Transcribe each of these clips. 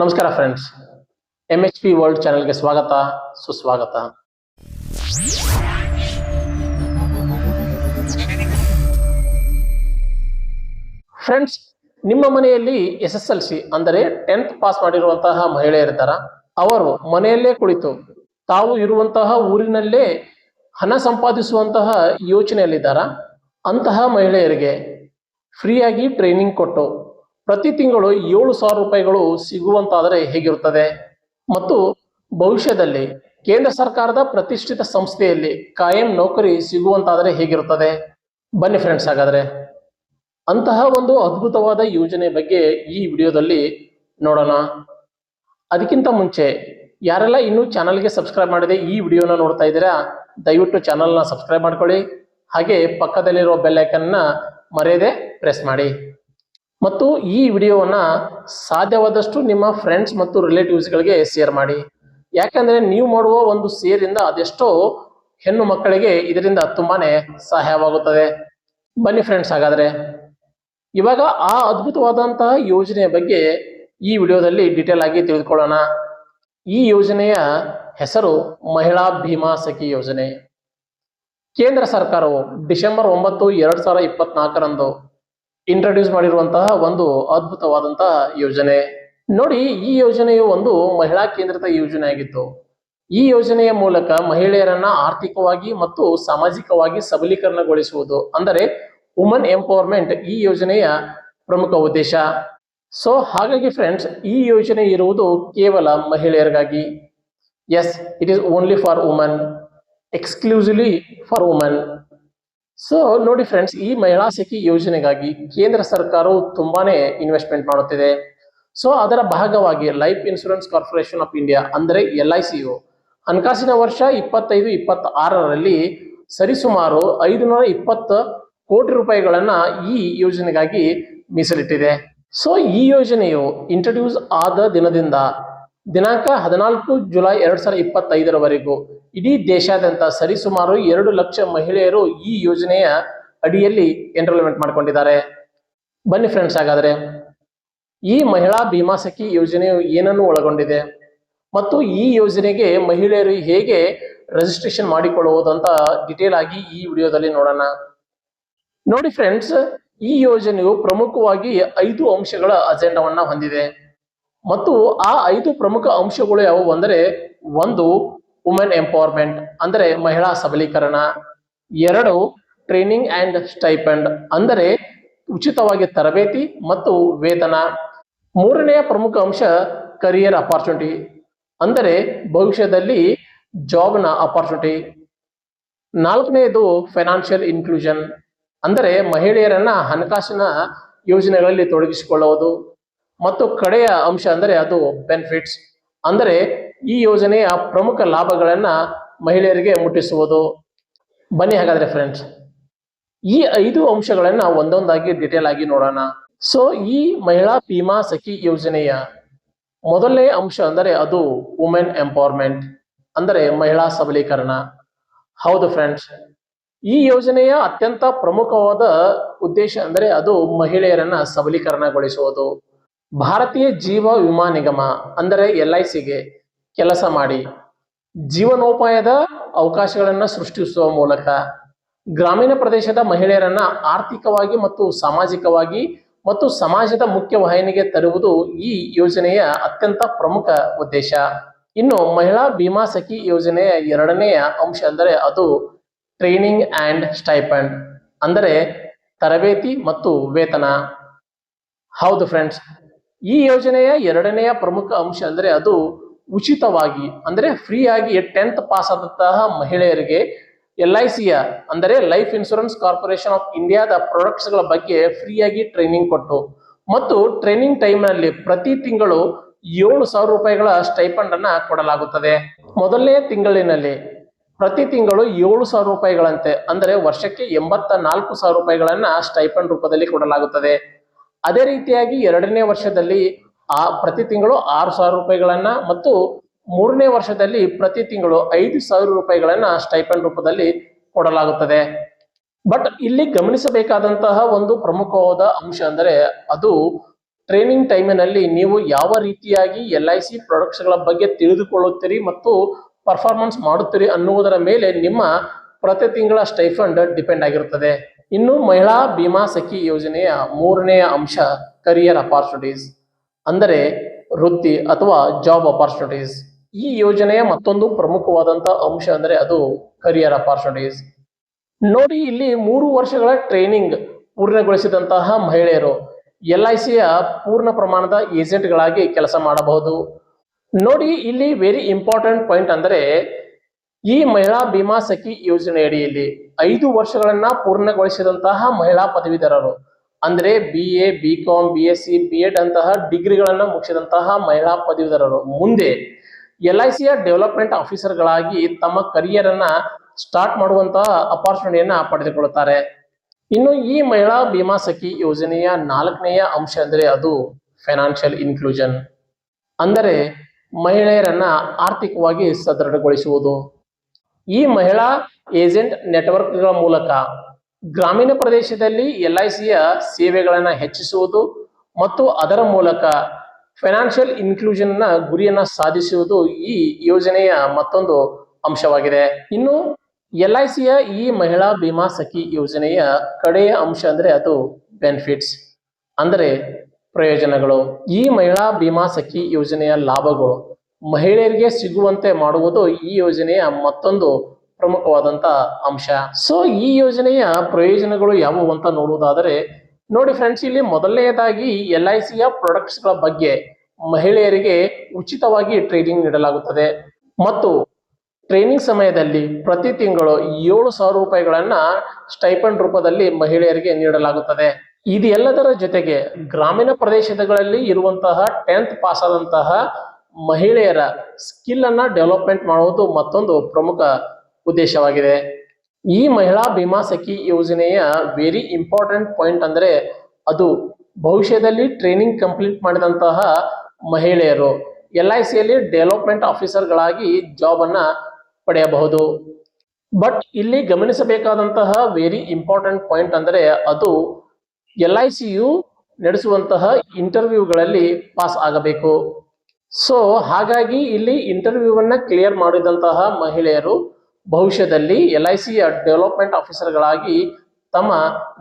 ನಮಸ್ಕಾರ friends M H P world ಚಾನೆಲ್ಗೆ ಸ್ವಾಗತ, ಸುಸ್ವಾಗತ. ಫ್ರೆಂಡ್ಸ್ ನಿಮ್ಮ ಮನೆಯಲ್ಲಿ ಎಸ್ ಎಸ್ ಎಲ್ ಸಿ ಅಂದರೆ ಟೆಂತ್ ಪಾಸ್ ಮಾಡಿರುವಂತಹ ಮಹಿಳೆಯರಿದ್ದಾರ ಅವರು ಮನೆಯಲ್ಲೇ ಕುಳಿತು ತಾವು ಇರುವಂತಹ ಊರಿನಲ್ಲೇ ಹಣ ಸಂಪಾದಿಸುವಂತಹ ಯೋಚನೆಯಲ್ಲಿದ್ದಾರ? ಅಂತಹ ಮಹಿಳೆಯರಿಗೆ ಫ್ರೀಯಾಗಿ ಟ್ರೈನಿಂಗ್ ಕೊಟ್ಟು ಪ್ರತಿ ತಿಂಗಳು ಏಳು ಸಾವಿರ ರೂಪಾಯಿಗಳು ಸಿಗುವಂತಾದರೆ ಹೇಗಿರುತ್ತದೆ? ಮತ್ತು ಭವಿಷ್ಯದಲ್ಲಿ ಕೇಂದ್ರ ಸರ್ಕಾರದ ಪ್ರತಿಷ್ಠಿತ ಸಂಸ್ಥೆಯಲ್ಲಿ ಕಾಯಂ ನೌಕರಿ ಸಿಗುವಂತಾದರೆ ಹೇಗಿರುತ್ತದೆ? ಬನ್ನಿ ಫ್ರೆಂಡ್ಸ್ ಹಾಗಾದರೆ. ಅಂತಹ ಒಂದು ಅದ್ಭುತವಾದ ಯೋಜನೆ ಬಗ್ಗೆ ಈ ವಿಡಿಯೋದಲ್ಲಿ ನೋಡೋಣ. ಅದಕ್ಕಿಂತ ಮುಂಚೆ ಯಾರೆಲ್ಲ ಇನ್ನೂ ಚಾನಲ್ಗೆ ಸಬ್ಸ್ಕ್ರೈಬ್ ಮಾಡಿದೆ ಈ ವಿಡಿಯೋನ ನೋಡ್ತಾ ಇದ್ದೀರಾ, ದಯವಿಟ್ಟು ಚಾನಲ್ನ ಸಬ್ಸ್ಕ್ರೈಬ್ ಮಾಡ್ಕೊಳ್ಳಿ. ಹಾಗೆ ಪಕ್ಕದಲ್ಲಿರೋ ಬೆಲ್ ಮರೆಯದೆ ಪ್ರೆಸ್ ಮಾಡಿ. ಮತ್ತು ಈ ವಿಡಿಯೋವನ್ನು ಸಾಧ್ಯವಾದಷ್ಟು ನಿಮ್ಮ ಫ್ರೆಂಡ್ಸ್ ಮತ್ತು ರಿಲೇಟಿವ್ಸ್ಗಳಿಗೆ ಶೇರ್ ಮಾಡಿ. ಯಾಕಂದ್ರೆ ನೀವು ಮಾಡುವ ಒಂದು ಸೇರಿಂದ ಅದೆಷ್ಟೋ ಹೆಣ್ಣು ಮಕ್ಕಳಿಗೆ ಇದರಿಂದ ತುಂಬಾನೇ ಸಹಾಯವಾಗುತ್ತದೆ. ಬನ್ನಿ ಫ್ರೆಂಡ್ಸ್ ಹಾಗಾದರೆ. ಇವಾಗ ಆ ಅದ್ಭುತವಾದಂತಹ ಯೋಜನೆಯ ಬಗ್ಗೆ ಈ ವಿಡಿಯೋದಲ್ಲಿ ಡೀಟೇಲ್ ಆಗಿ ತಿಳಿದುಕೊಳ್ಳೋಣ. ಈ ಯೋಜನೆಯ ಹೆಸರು ಮಹಿಳಾ ಭೀಮಾ ಸಖಿ ಯೋಜನೆ. ಕೇಂದ್ರ ಸರ್ಕಾರವು ಡಿಸೆಂಬರ್ ಒಂಬತ್ತು, ಎರಡು ಸಾವಿರದ ಇಪ್ಪತ್ನಾಲ್ಕರಂದು ಇಂಟ್ರೊಡ್ಯೂಸ್ ಮಾಡಿರುವಂತಹ ಒಂದು ಅದ್ಭುತವಾದಂತಹ ಯೋಜನೆ. ನೋಡಿ, ಈ ಯೋಜನೆಯು ಒಂದು ಮಹಿಳಾ ಕೇಂದ್ರಿತ ಯೋಜನೆ ಆಗಿತ್ತು. ಈ ಯೋಜನೆಯ ಮೂಲಕ ಮಹಿಳೆಯರನ್ನ ಆರ್ಥಿಕವಾಗಿ ಮತ್ತು ಸಾಮಾಜಿಕವಾಗಿ ಸಬಲೀಕರಣಗೊಳಿಸುವುದು, ಅಂದರೆ ವುಮನ್ ಎಂಪವರ್ಮೆಂಟ್ ಈ ಯೋಜನೆಯ ಪ್ರಮುಖ ಉದ್ದೇಶ. ಸೊ ಹಾಗಾಗಿ ಫ್ರೆಂಡ್ಸ್ ಈ ಯೋಜನೆ ಇರುವುದು ಕೇವಲ ಮಹಿಳೆಯರಿಗಾಗಿ. Yes it is only for woman exclusively for woman so ನೋಡಿ ಫ್ರೆಂಡ್ಸ್ ಈ ಮಹಿಳಾ ಸಖಿ ಯೋಜನೆಗಾಗಿ ಕೇಂದ್ರ ಸರ್ಕಾರವು ತುಂಬಾನೇ ಇನ್ವೆಸ್ಟ್ಮೆಂಟ್ ಮಾಡುತ್ತಿದೆ. ಸೊ ಅದರ ಭಾಗವಾಗಿ life insurance corporation of India ಅಂದರೆ ಎಲ್ ಐ ಸಿಯು ಹಣಕಾಸಿನ ವರ್ಷ ಇಪ್ಪತ್ತೈದು ಇಪ್ಪತ್ತ ಆರರಲ್ಲಿ ಸರಿಸುಮಾರು ಐದುನೂರ ಇಪ್ಪತ್ತು ಕೋಟಿ ರೂಪಾಯಿಗಳನ್ನ ಈ ಯೋಜನೆಗಾಗಿ ಮೀಸಲಿಟ್ಟಿದೆ. ಸೊ ಈ ಯೋಜನೆಯು ಇಂಟ್ರೊಡ್ಯೂಸ್ ಆದ ದಿನದಿಂದ ದಿನಾಂಕ ಹದಿನಾಲ್ಕು ಜುಲೈ ಎರಡ್ ಸಾವಿರದ ಇಪ್ಪತ್ತೈದರವರೆಗೂ. ಇಡೀ ದೇಶಾದ್ಯಂತ ಸರಿಸುಮಾರು ಎರಡು ಲಕ್ಷ ಮಹಿಳೆಯರು ಈ ಯೋಜನೆಯ ಅಡಿಯಲ್ಲಿ ಎನ್ರೋಲ್ಮೆಂಟ್ ಮಾಡಿಕೊಂಡಿದ್ದಾರೆ. ಬನ್ನಿ ಫ್ರೆಂಡ್ಸ್ ಹಾಗಾದರೆ. ಈ ಮಹಿಳಾ ಭೀಮಾ ಸಖಿ ಯೋಜನೆಯು ಏನನ್ನು ಒಳಗೊಂಡಿದೆ? ಮತ್ತು ಈ ಯೋಜನೆಗೆ ಮಹಿಳೆಯರು ಹೇಗೆ ರಿಜಿಸ್ಟ್ರೇಷನ್ ಮಾಡಿಕೊಳ್ಳುವುದು ಅಂತ ಡಿಟೇಲ್ ಆಗಿ ಈ ವಿಡಿಯೋದಲ್ಲಿ ನೋಡೋಣ. ನೋಡಿ ಫ್ರೆಂಡ್ಸ್ ಈ ಯೋಜನೆಯು ಪ್ರಮುಖವಾಗಿ ಐದು ಅಂಶಗಳ ಅಜೆಂಡವನ್ನ ಹೊಂದಿದೆ. ಮತ್ತು ಆ ಐದು ಪ್ರಮುಖ ಅಂಶಗಳು ಯಾವುವು ಅಂದರೆ ಒಂದು ವುಮೆನ್ ಎಂಪವರ್ಮೆಂಟ್ ಅಂದರೆ ಮಹಿಳಾ ಸಬಲೀಕರಣ. ಎರಡು ಟ್ರೈನಿಂಗ್ ಅಂಡ್ ಸ್ಟೈಪೆಂಡ್ ಅಂದರೆ ಉಚಿತವಾಗಿ ತರಬೇತಿ ಮತ್ತು ವೇತನ. ಮೂರನೆಯ ಪ್ರಮುಖ ಅಂಶ ಕರಿಯರ್ ಅಪಾರ್ಚುನಿಟಿ ಅಂದರೆ ಭವಿಷ್ಯದಲ್ಲಿ ಜಾಬ್ನ ಅಪಾರ್ಚುನಿಟಿ ನಾಲ್ಕನೆಯದು ಫೈನಾನ್ಷಿಯಲ್ ಇನ್ಕ್ಲೂಷನ್ ಅಂದರೆ ಮಹಿಳೆಯರನ್ನ ಹಣಕಾಸಿನ ಯೋಜನೆಗಳಲ್ಲಿ ತೊಡಗಿಸಿಕೊಳ್ಳುವುದು. ಮತ್ತು ಕಡೆಯ ಅಂಶ ಅಂದರೆ ಅದು ಬೆನಿಫಿಟ್ಸ್ ಅಂದರೆ ಈ ಯೋಜನೆಯ ಪ್ರಮುಖ ಲಾಭಗಳನ್ನ ಮಹಿಳೆಯರಿಗೆ ಮುಟ್ಟಿಸುವುದು. ಬನ್ನಿ ಹಾಗಾದ್ರೆ ಫ್ರೆಂಡ್ಸ್ ಈ ಐದು ಅಂಶಗಳನ್ನ ಒಂದೊಂದಾಗಿ ಡಿಟೇಲ್ ಆಗಿ ನೋಡೋಣ. ಸೊ ಈ ಮಹಿಳಾ ಭೀಮಾ ಸಖಿ ಯೋಜನೆಯ ಮೊದಲನೇ ಅಂಶ ಅಂದರೆ ಅದು ವುಮೆನ್ ಎಂಪವರ್ಮೆಂಟ್ ಅಂದರೆ ಮಹಿಳಾ ಸಬಲೀಕರಣ. ಹೌದು ಫ್ರೆಂಡ್ಸ್ ಈ ಯೋಜನೆಯ ಅತ್ಯಂತ ಪ್ರಮುಖವಾದ ಉದ್ದೇಶ ಅಂದರೆ ಅದು ಮಹಿಳೆಯರನ್ನ ಸಬಲೀಕರಣಗೊಳಿಸುವುದು. ಭಾರತೀಯ ಜೀವ ವಿಮಾ ನಿಗಮ ಅಂದರೆ ಎಲ್ ಐ ಸಿಗೆ ಕೆಲಸ ಮಾಡಿ ಜೀವನೋಪಾಯದ ಅವಕಾಶಗಳನ್ನ ಸೃಷ್ಟಿಸುವ ಮೂಲಕ ಗ್ರಾಮೀಣ ಪ್ರದೇಶದ ಮಹಿಳೆಯರನ್ನ ಆರ್ಥಿಕವಾಗಿ ಮತ್ತು ಸಾಮಾಜಿಕವಾಗಿ ಮತ್ತು ಸಮಾಜದ ಮುಖ್ಯ ವಾಹಿನಿಗೆ ತರುವುದು ಈ ಯೋಜನೆಯ ಅತ್ಯಂತ ಪ್ರಮುಖ ಉದ್ದೇಶ. ಇನ್ನು ಮಹಿಳಾ ಭೀಮಾ ಸಖಿ ಯೋಜನೆಯ ಎರಡನೆಯ ಅಂಶ ಅಂದರೆ ಅದು ಟ್ರೈನಿಂಗ್ ಅಂಡ್ ಸ್ಟೈಪಂಡ್ ಅಂದರೆ ತರಬೇತಿ ಮತ್ತು ವೇತನ. ಹೌದು ಫ್ರೆಂಡ್ಸ್ ಈ ಯೋಜನೆಯ ಎರಡನೆಯ ಪ್ರಮುಖ ಅಂಶ ಅಂದರೆ ಅದು ಉಚಿತವಾಗಿ, ಅಂದರೆ ಫ್ರೀ ಆಗಿ ಟೆಂತ್ ಪಾಸ್ ಆದಂತಹ ಮಹಿಳೆಯರಿಗೆ ಎಲ್ ಐ ಸಿಯ ಅಂದರೆ ಲೈಫ್ ಇನ್ಶೂರೆನ್ಸ್ ಕಾರ್ಪೊರೇಷನ್ ಆಫ್ ಇಂಡಿಯಾದ ಪ್ರಾಡಕ್ಟ್ಸ್ಗಳ ಬಗ್ಗೆ ಫ್ರೀಯಾಗಿ ಟ್ರೈನಿಂಗ್ ಕೊಟ್ಟು, ಮತ್ತು ಟ್ರೈನಿಂಗ್ ಟೈಮ್ನಲ್ಲಿ ಪ್ರತಿ ತಿಂಗಳು ಏಳು ಸಾವಿರ ರೂಪಾಯಿಗಳ ಸ್ಟೈಪಂಡನ್ನು ಕೊಡಲಾಗುತ್ತದೆ. ಮೊದಲನೇ ತಿಂಗಳಿನಲ್ಲಿ ಪ್ರತಿ ತಿಂಗಳು ಏಳು ಸಾವಿರ ರೂಪಾಯಿಗಳಂತೆ, ಅಂದರೆ ವರ್ಷಕ್ಕೆ ಎಂಬತ್ತ ನಾಲ್ಕು ಸಾವಿರ ರೂಪಾಯಿಗಳನ್ನು ಸ್ಟೈಪಂಡ್ ರೂಪದಲ್ಲಿ ಕೊಡಲಾಗುತ್ತದೆ. ಅದೇ ರೀತಿಯಾಗಿ ಎರಡನೇ ವರ್ಷದಲ್ಲಿ ಆ ಪ್ರತಿ ತಿಂಗಳು ಆರು ಸಾವಿರ ರೂಪಾಯಿಗಳನ್ನ ಮತ್ತು ಮೂರನೇ ವರ್ಷದಲ್ಲಿ ಪ್ರತಿ ತಿಂಗಳು ಐದು ಸಾವಿರ ರೂಪಾಯಿಗಳನ್ನ ಸ್ಟೈಪನ್ ರೂಪದಲ್ಲಿ ಕೊಡಲಾಗುತ್ತದೆ. ಬಟ್ ಇಲ್ಲಿ ಗಮನಿಸಬೇಕಾದಂತಹ ಒಂದು ಪ್ರಮುಖವಾದ ಅಂಶ ಅಂದರೆ ಅದು ಟ್ರೈನಿಂಗ್ ಟೈಮಿನಲ್ಲಿ ನೀವು ಯಾವ ರೀತಿಯಾಗಿ ಎಲ್ ಐ ಸಿ ಪ್ರಾಡಕ್ಟ್ಸ್ಗಳ ಬಗ್ಗೆ ತಿಳಿದುಕೊಳ್ಳುತ್ತೀರಿ ಮತ್ತು ಪರ್ಫಾರ್ಮೆನ್ಸ್ ಮಾಡುತ್ತೀರಿ ಅನ್ನುವುದರ ಮೇಲೆ ನಿಮ್ಮ ಪ್ರತಿ ತಿಂಗಳ ಸ್ಟೈಫಂಡ್ ಡಿಪೆಂಡ್ ಆಗಿರುತ್ತದೆ. ಇನ್ನು ಮಹಿಳಾ ಭೀಮಾ ಸಖಿ ಯೋಜನೆಯ ಮೂರನೆಯ ಅಂಶ ಕರಿಯರ್ ಅಪಾರ್ಚುನಿಟೀಸ್ ಅಂದರೆ ವೃತ್ತಿ ಅಥವಾ ಜಾಬ್ ಅಪಾರ್ಚುನಿಟೀಸ್ ಈ ಯೋಜನೆಯ ಮತ್ತೊಂದು ಪ್ರಮುಖವಾದಂತಹ ಅಂಶ ಅಂದರೆ ಅದು ಕರಿಯರ್ ಅಪಾರ್ಚುನಿಟೀಸ್ ನೋಡಿ ಇಲ್ಲಿ ಮೂರು ವರ್ಷಗಳ ಟ್ರೈನಿಂಗ್ ಪೂರ್ಣಗೊಳಿಸಿದಂತಹ ಮಹಿಳೆಯರು ಎಲ್ ಐ ಸಿಯ ಪೂರ್ಣ ಪ್ರಮಾಣದ ಏಜೆಂಟ್ಗಳಾಗಿ ಕೆಲಸ ಮಾಡಬಹುದು. ನೋಡಿ ಇಲ್ಲಿ ವೆರಿ ಇಂಪಾರ್ಟೆಂಟ್ ಪಾಯಿಂಟ್ ಅಂದರೆ ಈ ಮಹಿಳಾ ಭೀಮಾ ಸಖಿ ಯೋಜನೆ ಅಡಿಯಲ್ಲಿ ಐದು ವರ್ಷಗಳನ್ನ ಪೂರ್ಣಗೊಳಿಸಿದಂತಹ ಮಹಿಳಾ ಪದವೀಧರರು. ಅಂದ್ರೆ B A B Com B S C B Ed ಅಂತಹ ಡಿಗ್ರಿಗಳನ್ನ ಮುಗಿಸಿದಂತಹ ಮಹಿಳಾ ಪದವೀಧರರು. ಮುಂದೆ ಎಲ್ ಐ ಸಿಯ ಡೆವಲಪ್ಮೆಂಟ್ ಆಫೀಸರ್ಗಳಾಗಿ ತಮ್ಮ ಕರಿಯರ್ ಅನ್ನ ಸ್ಟಾರ್ಟ್ ಮಾಡುವಂತಹ ಅಪಾರ್ಚುನಿಟಿಯನ್ನ ಪಡೆದುಕೊಳ್ಳುತ್ತಾರೆ. ಇನ್ನು ಈ ಮಹಿಳಾ ಭೀಮಾ ಸಖಿ ಯೋಜನೆಯ ನಾಲ್ಕನೆಯ ಅಂಶ ಅಂದ್ರೆ ಅದು ಫೈನಾನ್ಷಿಯಲ್ ಇನ್ಕ್ಲೂಷನ್ ಅಂದರೆ ಮಹಿಳೆಯರನ್ನ ಆರ್ಥಿಕವಾಗಿ ಸದೃಢಗೊಳಿಸುವುದು. ಈ ಮಹಿಳಾ ಏಜೆಂಟ್ ನೆಟ್ವರ್ಕ್ಗಳ ಮೂಲಕ ಗ್ರಾಮೀಣ ಪ್ರದೇಶದಲ್ಲಿ ಎಲ್ ಐ ಸಿಯ ಸೇವೆಗಳನ್ನು ಹೆಚ್ಚಿಸುವುದು ಮತ್ತು ಅದರ ಮೂಲಕ ಫೈನಾನ್ಷಿಯಲ್ ಇನ್ಕ್ಲೂಷನ್ನ ಗುರಿಯನ್ನು ಸಾಧಿಸುವುದು ಈ ಯೋಜನೆಯ ಮತ್ತೊಂದು ಅಂಶವಾಗಿದೆ. ಇನ್ನು ಎಲ್ ಐ ಸಿಯ ಈ ಮಹಿಳಾ ಭೀಮಾ ಸಖಿ ಯೋಜನೆಯ ಕಡೆಯ ಅಂಶ ಅಂದ್ರೆ ಅದು ಬೆನಿಫಿಟ್ಸ್ ಅಂದರೆ ಪ್ರಯೋಜನಗಳು. ಈ ಮಹಿಳಾ ಭೀಮಾ ಸಖಿ ಯೋಜನೆಯ ಲಾಭಗಳು. ಮಹಿಳೆಯರಿಗೆ ಸಿಗುವಂತೆ ಮಾಡುವುದು ಈ ಯೋಜನೆಯ ಮತ್ತೊಂದು ಪ್ರಮುಖವಾದಂತ ಅಂಶ. ಸೊ ಈ ಯೋಜನೆಯ ಪ್ರಯೋಜನಗಳು ಯಾವುವು ಅಂತ ನೋಡುವುದಾದರೆ, ನೋಡಿ ಫ್ರೆಂಡ್ಸ್ ಇಲ್ಲಿ ಮೊದಲನೆಯದಾಗಿ ಎಲ್ ಐ ಸಿಯ ಪ್ರಾಡಕ್ಟ್ಸ್ಗಳ ಬಗ್ಗೆ ಮಹಿಳೆಯರಿಗೆ ಉಚಿತವಾಗಿ ಟ್ರೈನಿಂಗ್ ನೀಡಲಾಗುತ್ತದೆ. ಮತ್ತು ಟ್ರೈನಿಂಗ್ ಸಮಯದಲ್ಲಿ ಪ್ರತಿ ತಿಂಗಳು ಏಳು ಸಾವಿರ ರೂಪಾಯಿಗಳನ್ನ ಸ್ಟೈಪಂಡ್ ರೂಪದಲ್ಲಿ ಮಹಿಳೆಯರಿಗೆ ನೀಡಲಾಗುತ್ತದೆ. ಇದೆಲ್ಲದರ ಜೊತೆಗೆ ಗ್ರಾಮೀಣ ಪ್ರದೇಶಗಳಲ್ಲಿ ಇರುವಂತಹ ಟೆಂತ್ ಪಾಸ್ ಆದಂತಹ ಮಹಿಳೆಯರ ಸ್ಕಿಲ್ ಅನ್ನ ಡೆವಲಪ್ಮೆಂಟ್ ಮಾಡುವುದು ಮತ್ತೊಂದು ಪ್ರಮುಖ ಉದ್ದೇಶವಾಗಿದೆ. ಈ ಮಹಿಳಾ ಭೀಮಾ ಸಖಿ ಯೋಜನೆಯ ವೆರಿ ಇಂಪಾರ್ಟೆಂಟ್ ಪಾಯಿಂಟ್ ಅಂದ್ರೆ ಅದು ಭವಿಷ್ಯದಲ್ಲಿ ಟ್ರೈನಿಂಗ್ ಕಂಪ್ಲೀಟ್ ಮಾಡಿದಂತಹ ಮಹಿಳೆಯರು ಎಲ್ ಐ ಸಿಯಲ್ಲಿ ಡೆವಲಪ್ಮೆಂಟ್ ಆಫೀಸರ್ಗಳಾಗಿ ಜಾಬ್ ಅನ್ನ ಪಡೆಯಬಹುದು. ಬಟ್ ಇಲ್ಲಿ ಗಮನಿಸಬೇಕಾದಂತಹ ವೆರಿ ಇಂಪಾರ್ಟೆಂಟ್ ಪಾಯಿಂಟ್ ಅಂದ್ರೆ ಅದು ಎಲ್ ಐ ಸಿಯು ನಡೆಸುವಂತಹ ಇಂಟರ್ವ್ಯೂಗಳಲ್ಲಿ ಪಾಸ್ ಆಗಬೇಕು. ಸೊ ಹಾಗಾಗಿ ಇಲ್ಲಿ ಇಂಟರ್ವ್ಯೂವನ್ನ ಕ್ಲಿಯರ್ ಮಾಡಿದಂತಹ ಮಹಿಳೆಯರು ಭವಿಷ್ಯದಲ್ಲಿ ಎಲ್ ಐ ಸಿ ಡೆವಲಪ್ಮೆಂಟ್ ಆಫೀಸರ್ಗಳಾಗಿ ತಮ್ಮ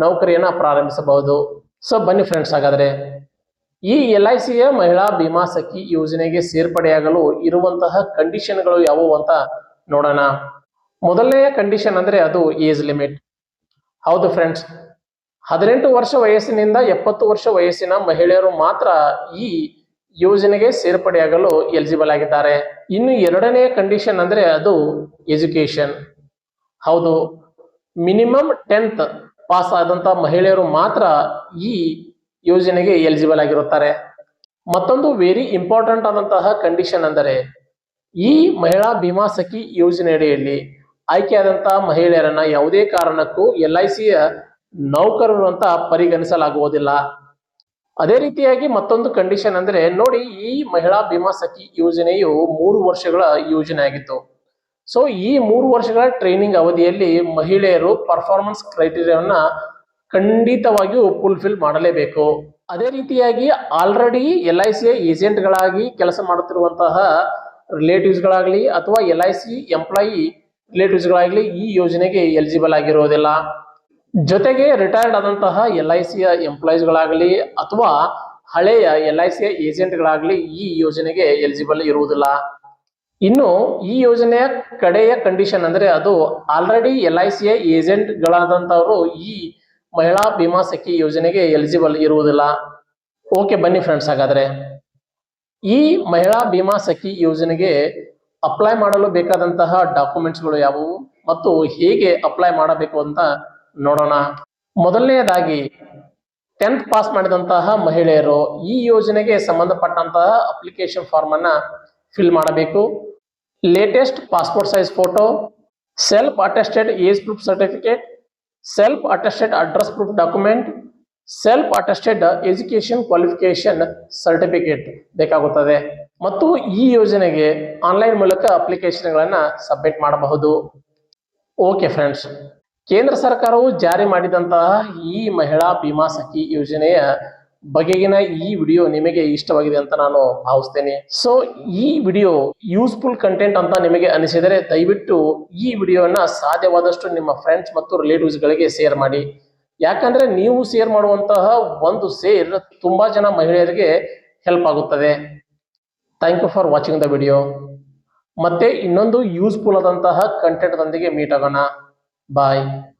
ನೌಕರಿಯನ್ನ ಪ್ರಾರಂಭಿಸಬಹುದು. ಸೊ ಬನ್ನಿ ಫ್ರೆಂಡ್ಸ್ ಹಾಗಾದ್ರೆ. ಈ ಎಲ್ ಐ ಸಿಯ ಮಹಿಳಾ ಭೀಮಾ ಸಖಿ ಯೋಜನೆಗೆ ಸೇರ್ಪಡೆಯಾಗಲು ಇರುವಂತಹ ಕಂಡೀಷನ್ಗಳು ಯಾವುವು ಅಂತ ನೋಡೋಣ. ಮೊದಲನೆಯ ಕಂಡೀಷನ್ ಅಂದ್ರೆ ಅದು ಏಜ್ ಲಿಮಿಟ್ ಹೌದು ಫ್ರೆಂಡ್ಸ್ ಹದಿನೆಂಟು ವರ್ಷ ವಯಸ್ಸಿನಿಂದ ಎಪ್ಪತ್ತು ವರ್ಷ ವಯಸ್ಸಿನ ಮಹಿಳೆಯರು ಮಾತ್ರ ಈ ಯೋಜನೆಗೆ ಸೇರ್ಪಡೆಯಾಗಲು ಎಲಿಜಿಬಲ್ ಆಗಿದ್ದಾರೆ. ಇನ್ನು ಎರಡನೇ ಕಂಡೀಷನ್ ಅಂದ್ರೆ ಅದು ಎಜುಕೇಶನ್ ಹೌದು ಮಿನಿಮಮ್ ಟೆಂತ್ ಪಾಸ್ ಆದಂತ ಮಹಿಳೆಯರು ಮಾತ್ರ ಈ ಯೋಜನೆಗೆ ಎಲಿಜಿಬಲ್ ಆಗಿರುತ್ತಾರೆ. ಮತ್ತೊಂದು ವೆರಿ ಇಂಪಾರ್ಟೆಂಟ್ ಆದಂತಹ ಕಂಡೀಷನ್ ಅಂದರೆ ಈ ಮಹಿಳಾ ಭೀಮಾ ಸಖಿ ಯೋಜನೆಯಡಿಯಲ್ಲಿ ಆಯ್ಕೆಯಾದಂತಹ ಮಹಿಳೆಯರನ್ನ ಯಾವುದೇ ಕಾರಣಕ್ಕೂ ಎಲ್ ಐ ಸಿಯ ನೌಕರರು ಅಂತ ಪರಿಗಣಿಸಲಾಗುವುದಿಲ್ಲ. ಅದೇ ರೀತಿಯಾಗಿ ಮತ್ತೊಂದು ಕಂಡೀಷನ್ ಅಂದ್ರೆ ನೋಡಿ ಈ ಮಹಿಳಾ ಭೀಮಾ ಸಖಿ ಯೋಜನೆಯು ಮೂರು ವರ್ಷಗಳ ಯೋಜನೆ ಆಗಿತ್ತು. ಸೊ ಈ ಮೂರು ವರ್ಷಗಳ ಟ್ರೈನಿಂಗ್ ಅವಧಿಯಲ್ಲಿ ಮಹಿಳೆಯರು ಪರ್ಫಾರ್ಮೆನ್ಸ್ ಕ್ರೈಟೀರಿಯಾವನ್ನ ಖಂಡಿತವಾಗಿಯೂ ಫುಲ್ಫಿಲ್ ಮಾಡಲೇಬೇಕು. ಅದೇ ರೀತಿಯಾಗಿ ಆಲ್ರೆಡಿ ಎಲ್ ಐ ಸಿ ಏಜೆಂಟ್ಗಳಾಗಿ ಕೆಲಸ ಮಾಡುತ್ತಿರುವಂತಹ ರಿಲೇಟಿವ್ಸ್ಗಳಾಗಲಿ ಅಥವಾ ಎಲ್ ಐ ಸಿ ಎಂಪ್ಲಾಯಿ ರಿಲೇಟಿವ್ಸ್ಗಳಾಗಲಿ ಈ ಯೋಜನೆಗೆ ಎಲಿಜಿಬಲ್ ಆಗಿರುವುದಿಲ್ಲ ಜೊತೆಗೆ ರಿಟೈರ್ಡ್ ಆದಂತಹ ಎಲ್ ಐ ಸಿಯ ಎಂಪ್ಲಾಯೀಸ್ಗಳಾಗಲಿ ಅಥವಾ ಹಳೆಯ ಎಲ್ ಐ ಸಿಯ ಏಜೆಂಟ್ಗಳಾಗಲಿ ಈ ಯೋಜನೆಗೆ ಎಲಿಜಿಬಲ್ ಇರುವುದಿಲ್ಲ. ಇನ್ನು ಈ ಯೋಜನೆಯ ಕಡೆಯ ಕಂಡೀಷನ್ ಅಂದ್ರೆ ಅದು ಆಲ್ರೆಡಿ ಎಲ್ ಐ ಸಿಯ ಏಜೆಂಟ್ಗಳಾದಂತವರು ಈ ಮಹಿಳಾ ಭೀಮಾ ಸಖಿ ಯೋಜನೆಗೆ ಎಲಿಜಿಬಲ್ ಇರುವುದಿಲ್ಲ. ಓಕೆ ಬನ್ನಿ ಫ್ರೆಂಡ್ಸ್ ಹಾಗಾದ್ರೆ. ಈ ಮಹಿಳಾ ಭೀಮಾ ಸಖಿ ಯೋಜನೆಗೆ ಅಪ್ಲೈ ಮಾಡಲು ಬೇಕಾದಂತಹ ಡಾಕ್ಯುಮೆಂಟ್ಸ್ಗಳು ಯಾವುವು ಮತ್ತು ಹೇಗೆ ಅಪ್ಲೈ ಮಾಡಬೇಕು ಅಂತ ನೋಡೋಣ. ಮೊದಲನೆಯದಾಗಿ ಟೆಂತ್ ಪಾಸ್ ಮಾಡಿದಂತಹ ಮಹಿಳೆಯರು ಈ ಯೋಜನೆಗೆ ಸಂಬಂಧಪಟ್ಟಂತಹ ಅಪ್ಲಿಕೇಶನ್ ಫಾರ್ಮ್ ಅನ್ನ ಫಿಲ್ ಮಾಡಬೇಕು. Latest passport size photo self attested age proof certificate self attested address proof document self attested education qualification certificate ಬೇಕಾಗುತ್ತದೆ. ಮತ್ತು ಈ ಯೋಜನೆಗೆ ಆನ್ಲೈನ್ ಮೂಲಕ ಅಪ್ಲಿಕೇಶನ್ಗಳನ್ನು ಸಬ್ಮಿಟ್ ಮಾಡಬಹುದು. ಓಕೆ ಫ್ರೆಂಡ್ಸ್ ಕೇಂದ್ರ ಸರ್ಕಾರವು ಜಾರಿ ಮಾಡಿದಂತಹ ಈ ಮಹಿಳಾ ಭೀಮಾ ಸಖಿ ಯೋಜನೆಯ ಬಗೆಗಿನ ಈ ವಿಡಿಯೋ ನಿಮಗೆ ಇಷ್ಟವಾಗಿದೆ ಅಂತ ನಾನು ಭಾವಿಸ್ತೇನೆ. ಸೊ ಈ ವಿಡಿಯೋ ಯೂಸ್ಫುಲ್ ಕಂಟೆಂಟ್ ಅಂತ ನಿಮಗೆ ಅನಿಸಿದರೆ ದಯವಿಟ್ಟು ಈ ವಿಡಿಯೋನ ಸಾಧ್ಯವಾದಷ್ಟು ನಿಮ್ಮ ಫ್ರೆಂಡ್ಸ್ ಮತ್ತು ರಿಲೇಟಿವ್ಸ್ ಗಳಿಗೆ ಶೇರ್ ಮಾಡಿ. ಯಾಕಂದ್ರೆ ನೀವು ಶೇರ್ ಮಾಡುವಂತಹ ಒಂದು ಶೇರ್ ತುಂಬಾ ಜನ ಮಹಿಳೆಯರಿಗೆ ಹೆಲ್ಪ್ ಆಗುತ್ತದೆ. Thank you for watching the video ಮತ್ತೆ ಇನ್ನೊಂದು ಯೂಸ್ಫುಲ್ ಆದಂತಹ ಕಂಟೆಂಟ್ ದೊಂದಿಗೆ ಮೀಟ್ ಆಗೋಣ. Bye.